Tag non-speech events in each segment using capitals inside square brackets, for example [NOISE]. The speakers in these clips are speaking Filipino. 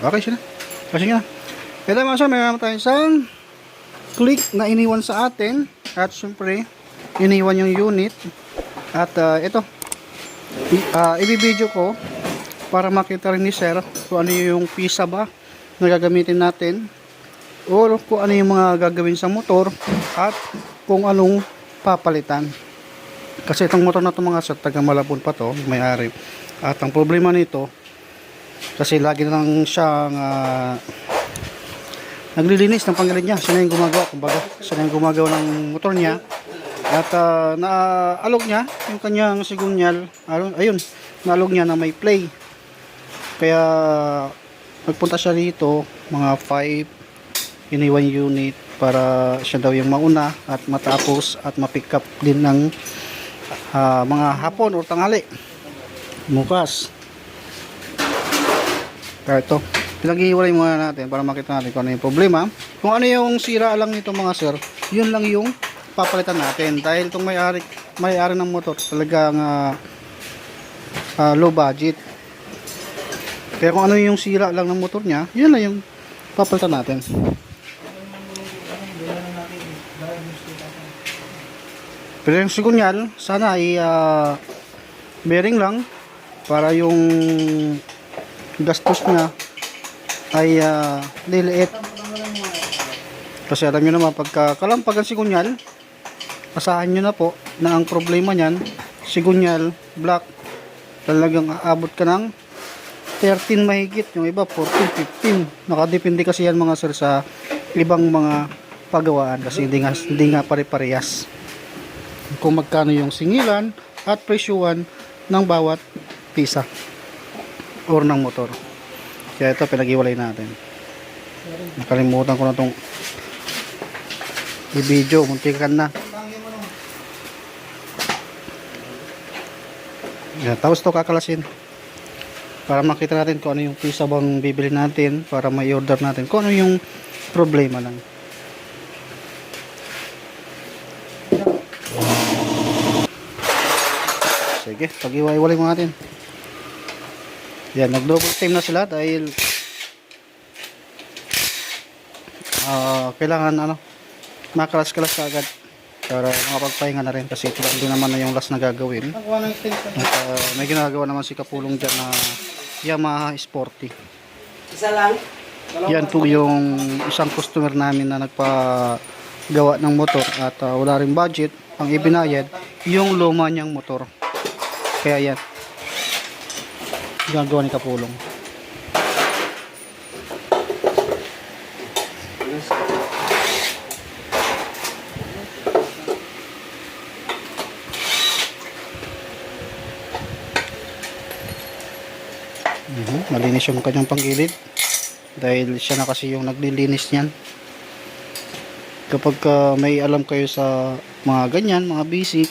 Okay siya na. Kasi nga. Ito mga sir, may naman tayo isang click na iniwan sa atin. At syempre, iniwan yung unit. At ah, ito, i- ah, ibibideo ko para makita rin ni sir kung ano yung pisa ba na gagamitin natin or kung ano yung mga gagawin sa motor at kung anong papalitan. Kasi itong motor na ito mga sir, taga Malabon pa to, may-ari. At ang problema nito, kasi lagi na lang siyang ah, naglilinis ng pangalan niya. Siya na yung gumagawa, kumbaga. Siya na yung gumagawa ng motor niya. At ah, naalog niya yung kanyang sigunyal. Ayun, naalog niya na may play. Kaya nagpunta siya dito, mga 5 iniwan unit para siya daw yung mauna at matapos at mapick up din ng ah, mga hapon o tanghali. Bukas. Kaya ito, pinag-iwalay muna natin para makita natin kung ano yung problema. Kung ano yung sira lang nito mga sir, yun lang yung papalitan natin. Dahil itong may-ari, may-ari ng motor talagang ah, ah, low budget. Kaya kung ano yung sira lang ng motor niya, yun lang yung papalitan natin. Pero yung sigunyal, sana ay ah, bearing lang para yung gastos niya ay uh, liliit. Kasi alam nyo naman, pagka kalampag ang sigunyal, asahan nyo na po na ang problema niyan, sigunyal, black, talagang aabot ka ng 13 mahigit, yung iba 14, 15. Nakadepende kasi yan mga sir sa ibang mga pagawaan kasi hindi nga, hindi nga pare-parehas. Kung magkano yung singilan at presyuhan ng bawat pisa or ng motor. Kaya ito pinag-iwalay natin. Nakalimutan ko na itong i-video. Muntikan na. Yan, tapos ito kakalasin. Para makita natin kung ano yung pisa bang bibili natin para may order natin. Kung ano yung problema lang. Sige, pag-iwalay mo natin. Yan, nag-double time na sila dahil ah kailangan ano makalas-kalas ka agad para makapagpahinga na rin kasi ito din naman na yung last na gagawin. At ah, may ginagawa naman si Kapulong dyan na Yamaha Sporty. Isa lang. Yan po yung isang customer namin na nagpagawa ng motor at ah, wala rin budget ang ibinayad yung luma niyang motor. Kaya yan. Ginagawa ni Kapulong. Mhm, Malinis yung kanyang panggilid. Dahil siya na kasi yung naglilinis niyan. Kapag ka may alam kayo sa mga ganyan, mga basic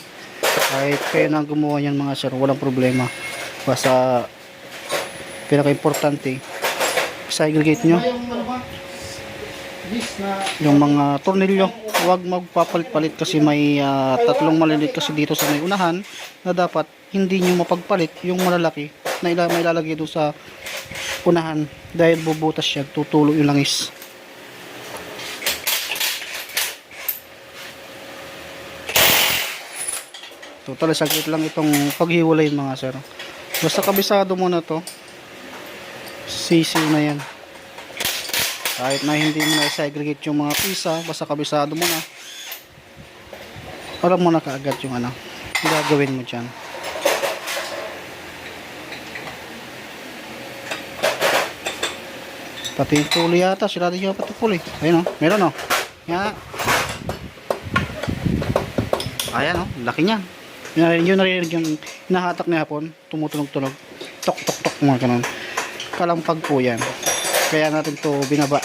kahit kayo na gumawa niyan mga sir, walang problema. Basta pinaka-importante segregate nyo. Yung mga tornilyo huwag magpapalit-palit kasi may ah, tatlong malilit kasi dito sa may unahan na dapat hindi nyo mapagpalit yung malalaki na ila, may lalagay doon sa unahan dahil bubutas siya tutulo yung langis. Total saglit lang itong paghiwalay mga sir. Basta kabisado mo na to sisiw na yan. Kahit na hindi mo na segregate yung mga pisa basta kabisado mo na alam mo na kaagad yung ano gagawin mo dyan. Pati yung tuloy yata sila din yung pati puloy ayun o meron o nga ayan o laki niyan. Yun, narinig yung nahatak ni hapon tumutunog-tunog. Tok tok tok mga ganun kalampag po yan. Kaya natin to binaba.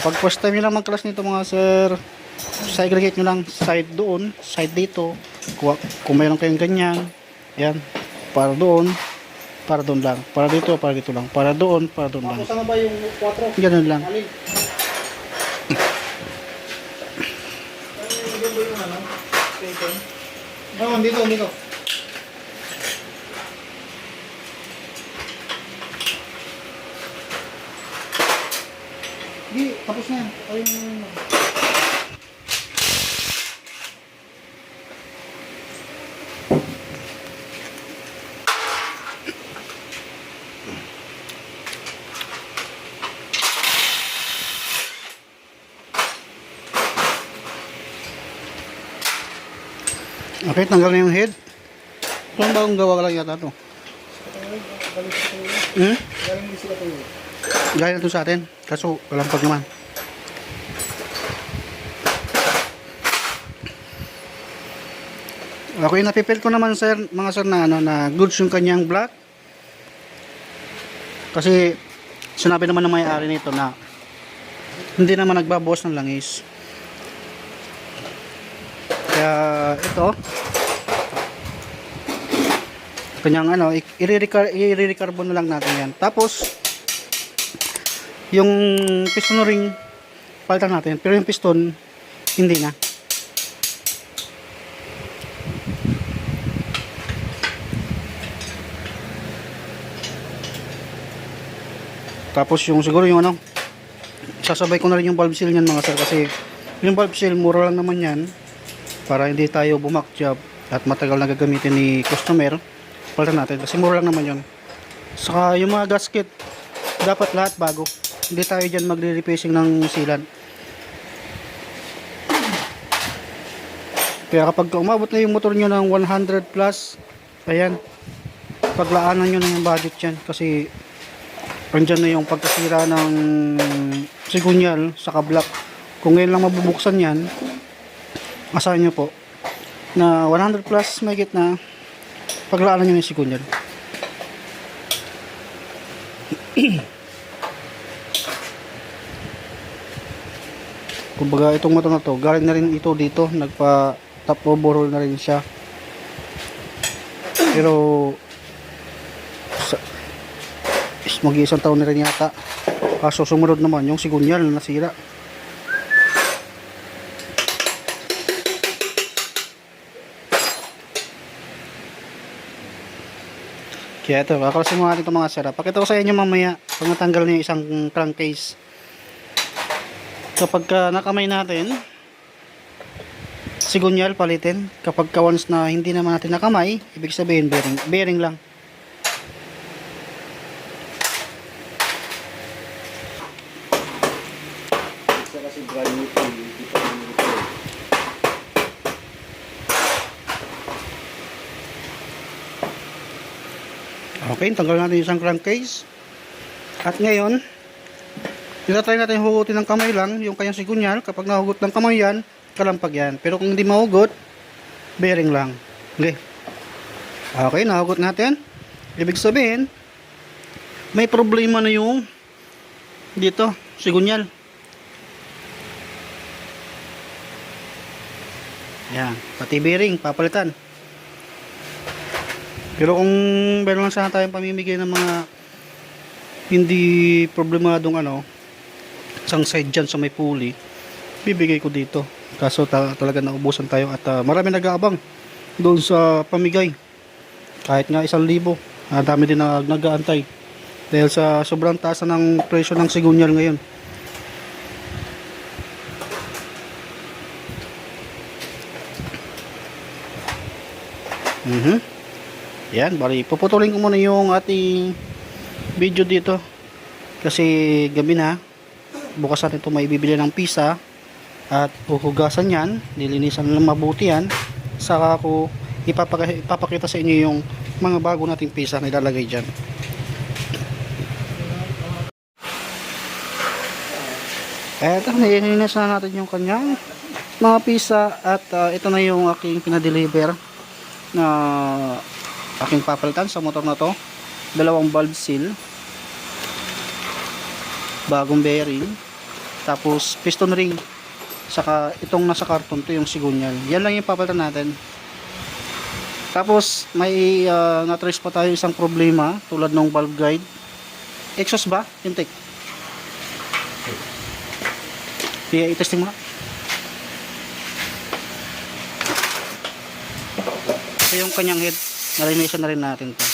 Kapag first time nyo lang mag-class nito mga sir segregate nyo lang side doon side dito kung, kung mayroon kayong ganyan yan para doon para doon lang. Para dito para dito lang. Para doon para doon lang. 4? ganun lang Ay? Pwede. Oo, dito, dito. Di, tapos na yan. Ayun. Okay, tanggal na yung head. Ito ang bagong gawa lang yata ito. Hmm? Galing ito sa atin. Kaso, kalampag naman. Ako yung napipil ko naman sir, mga sir na, ano, na goods yung kanyang black. Kasi sinabi naman ng may-ari nito na hindi naman nagbabawas ng langis. Kaya ito. Kanyang ano, i-recarbon na lang natin yan. Tapos yung piston ring palitan natin pero yung piston hindi na. Tapos yung siguro yung ano sasabay ko na rin yung valve seal niyan mga sir kasi yung valve seal mura lang naman yan para hindi tayo bumakjab at matagal na gagamitin ni customer palitan natin. Kasi mura lang naman yun. Saka yung mga gasket dapat lahat bago. Hindi tayo dyan magre-replacing ng silan. Kaya kapag umabot na yung motor nyo ng 100 plus ayan paglaanan nyo na yung budget yan. Kasi andyan na yung pagkasira ng sigunyal sa kablak kung ngayon lang mabubuksan yan asahan nyo po na 100 plus may na paglaanan nyo yung sigunyal [CLEARS THROAT] kumbaga itong motor na to galing na rin ito dito nagpa top overhaul na rin siya. Pero sa, is mag isang taon na rin yata. Kaso sumunod naman yung sigunyal na nasira kaya ito kakalasin mo natin itong mga sira pakita ko sa inyo mamaya pag natanggal yung isang crankcase kapag ka nakamay natin sigunyal palitin. Kapag ka once na hindi naman natin nakamay ibig sabihin bearing, bearing lang Isa kasi brand new to. Hindi pa rin ito. Okay tanggal natin isang crankcase at ngayon try natin hugutin ng kamay lang yung kanyang sigunyal. Kapag nahugot ng kamay yan kalampag yan. Pero kung hindi mahugot bearing lang. Okay okay nahugot natin. Ibig sabihin may problema na yung dito sigunyal. Yan pati bearing papalitan pero kung meron lang sana tayong pamimigay ng mga hindi problemadong ano isang side dyan sa may pulley bibigay ko dito. Kaso ta talaga naubusan tayo at ah, marami nag-aabang doon sa pamigay. Kahit nga isang libo ah, dami din na nag-aantay dahil sa sobrang taas ng presyo ng sigunyal ngayon yan bali puputulin ko muna yung ating video dito. Kasi gabi na bukas natin ito may bibili ng pisa at huhugasan yan nilinisan lang mabuti yan. Saka ko ipapaka, ipapakita sa inyo yung mga bago nating pisa na ilalagay dyan. Eto nilinisan na natin yung kanyang mga pisa at ah, ito na yung aking pinadeliver na aking papalitan sa motor na to. Dalawang valve seal. Bagong bearing. Tapos piston ring. Saka itong nasa karton to yung sigunyal yan lang yung papalitan natin. Tapos may uh, na-trace pa tayo isang problema tulad ng valve guide. Exhaust ba? intake kaya i-testing mo ito yung kanyang head nalinisan na rin natin to.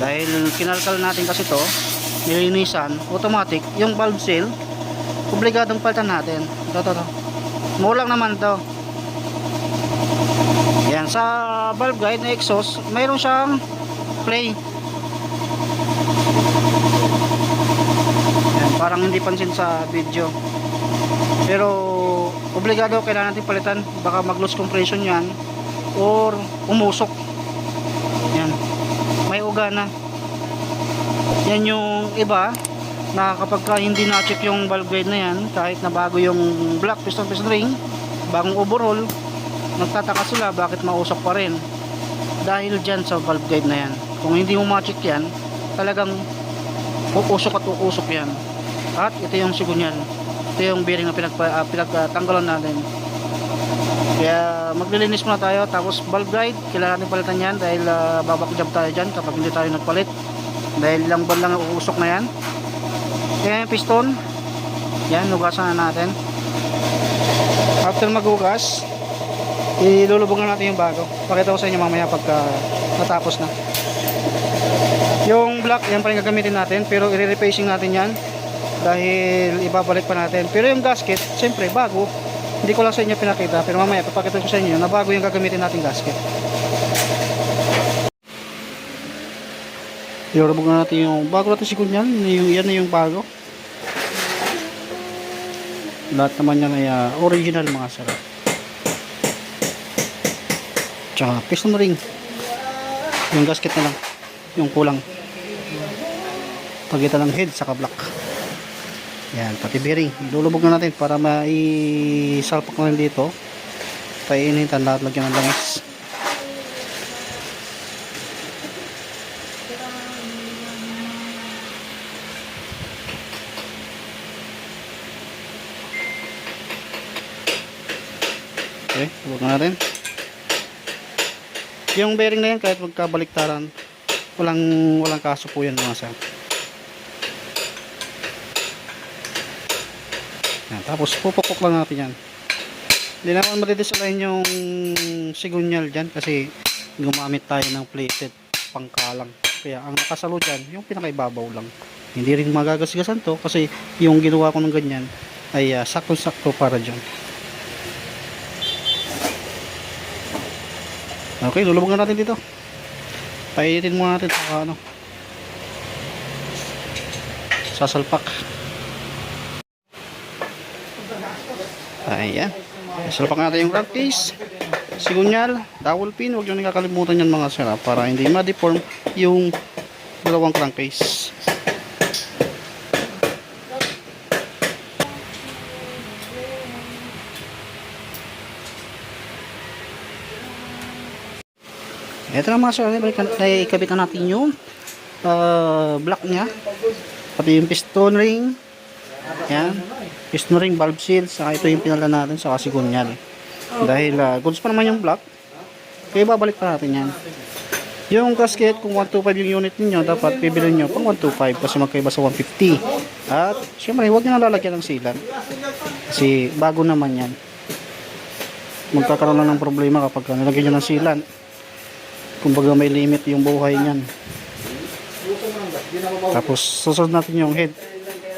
Dahil kinalkal natin kasi to nilinisan automatic yung valve seal obligadong palitan natin. Ito to, to. mulang naman to. Yan sa valve guide na exhaust mayroon siyang play. Yan, parang hindi pansin sa video. Pero obligado kailangan natin palitan. Baka mag lose compression yan or umusok. Yan. May uga na. Yan yung iba. Na kapag ka hindi na-check yung valve guide na yan kahit na bago yung black piston piston ring bagong overhaul nagtataka sila bakit mausok pa rin. Dahil dyan sa valve guide na yan. Kung hindi mo ma-check yan talagang uusok at uusok yan. At ito yung sigunyal ito yung bearing na pinagpa, ah, pinagtanggalan natin kaya maglilinis muna tayo tapos valve guide kailangan natin palitan yan dahil uh, babakjab tayo dyan kapag hindi tayo nagpalit. Dahil ilang buwan lang ang uusok na yan. Kaya piston yan hugasan na natin. After maghugas ilulubog na natin yung bago. Pakita ko sa inyo mamaya pagka natapos na. Yung black yan pa rin gagamitin natin pero i-refacing natin yan dahil ibabalik pa natin. Pero yung gasket siyempre bago hindi ko lang sa inyo pinakita pero mamaya papakita ko sa inyo na bago yung gagamitin natin gasket. Ilulubog na natin yung bago natin si Kunyan yung, yan na yung bago. Lahat naman yan ay ah, original mga sarap tsaka piston ring. Yung gasket na lang yung kulang. Pagitan ng head saka block yan pati bearing ilulubog na natin para maisalpak na rin dito. Painitan lahat lagyan ng langis okay lubog na natin. Yung bearing na yan kahit magkabaliktaran walang walang kaso po yan mga sir tapos pupukok lang natin yan hindi naman madidesign yung sigunyal dyan kasi gumamit tayo ng plated pangkalang kaya ang nakasalo dyan yung pinakaibabaw lang hindi rin magagasgasan to kasi yung ginawa ko ng ganyan ay uh, sakto-sakto para dyan Okay, lulubog na natin dito. Painitin muna natin sa ano. Sasalpak. Ayan. Sasalpak natin yung crankcase. Sigunyal, dowel pin. Huwag nyo nakakalimutan yan mga sir. Para hindi ma-deform yung dalawang crankcase. Ito na mga sir, ikabit na natin yung uh, block niya. Pati yung piston ring. Piston ring, valve seal. Saka ito yung pinala natin sa kasigunyal. Dahil uh, goods pa naman yung block. Kaya babalik pa natin yan. Yung gasket, kung 125 yung unit ninyo, dapat bibili nyo pang 125 kasi magkaiba sa 150. At, syempre, huwag nyo na lalagyan ng sealant. Kasi, bago naman yan. Magkakaroon lang ng problema kapag nalagyan nyo ng sealant kumbaga may limit yung buhay niyan tapos susunod natin yung head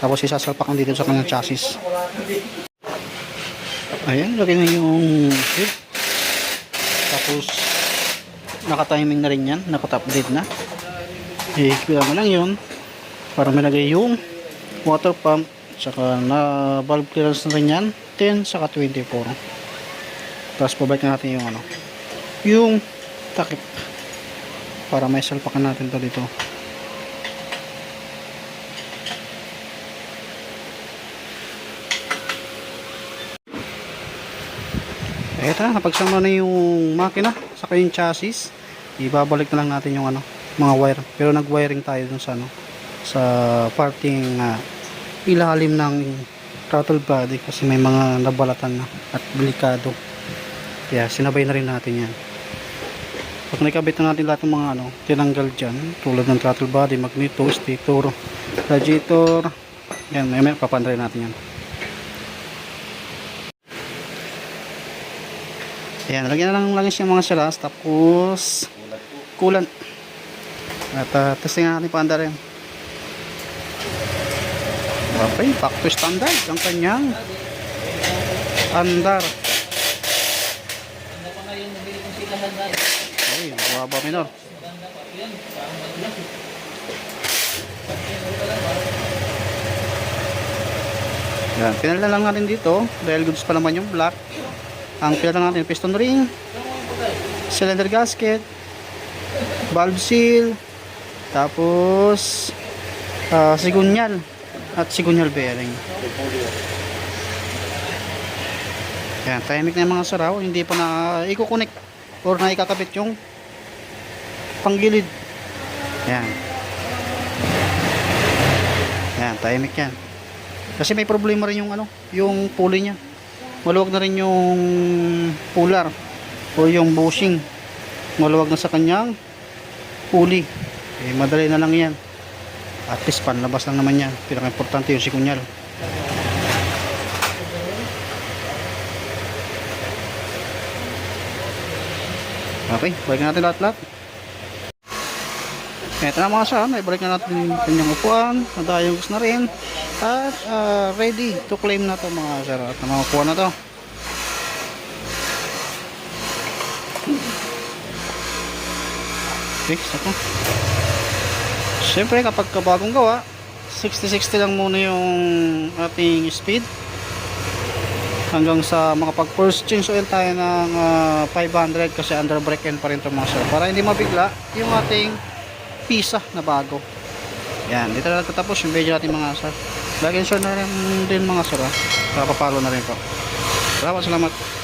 Tapos isasalpakan dito sa kanyang chassis. Ayan, lagay na yung head. Tapos naka-timing na rin yan, naka-top dead na. Ihigpilan mo lang yun para malagay yung water pump saka na valve clearance na rin yan 10 saka 24 tapos pabalik natin yung ano yung takip para may salpakan natin to dito Eto na, napagsama na yung makina saka yung chassis. Ibabalik na lang natin yung ano, mga wire. Pero nag-wiring tayo dun sa ano, sa parting ah, ilalim ng throttle body kasi may mga nabalatan na at delikado. Kaya sinabay na rin natin yan. Pag nakabit na natin lahat ng mga ano, tinanggal dyan, tulad ng throttle body, magneto, stator, radiator, yan, may may papandray natin yan. Ayan, lagyan na lang lang siya mga salas, tapos kulan. At uh, testing natin pa rin. Okay, back to standard ang kanyang andar. Ay, baba minor. Yan, pinala lang natin dito dahil goods pa naman yung black. Ang pinala natin piston ring, cylinder gasket, valve seal, tapos ah, sigunyal at sigunyal bearing. Yan, tahimik na mga saraw, hindi pa na i-connect or na ikakabit yung panggilid. Yan. Yan, tahimik yan. Kasi may problema rin yung ano, yung pulley niya. Maluwag na rin yung puller o yung bushing. Maluwag na sa kanyang pulley. Eh, madali na lang yan. At least panlabas lang naman yan. Pinaka-importante yung sikunyal. Okay, balik natin lahat-lahat. Ito na mga sa, ibalik na natin yung kanyang upuan, nadayos na rin, at ah, ready to claim na to mga sir, at mga upuan na to. Okay, saka. Siyempre kapag kabagong gawa, 60-60 lang muna yung ating speed. Hanggang sa makapag first change oil tayo ng ah, 500 kasi under brake end pa rin ito mga sir. Para hindi mabigla yung ating pisa na bago. Yan dito na nagtatapos yung video natin mga sir. Like and share na rin din mga sir ha. Papapalo na rin po. Salamat salamat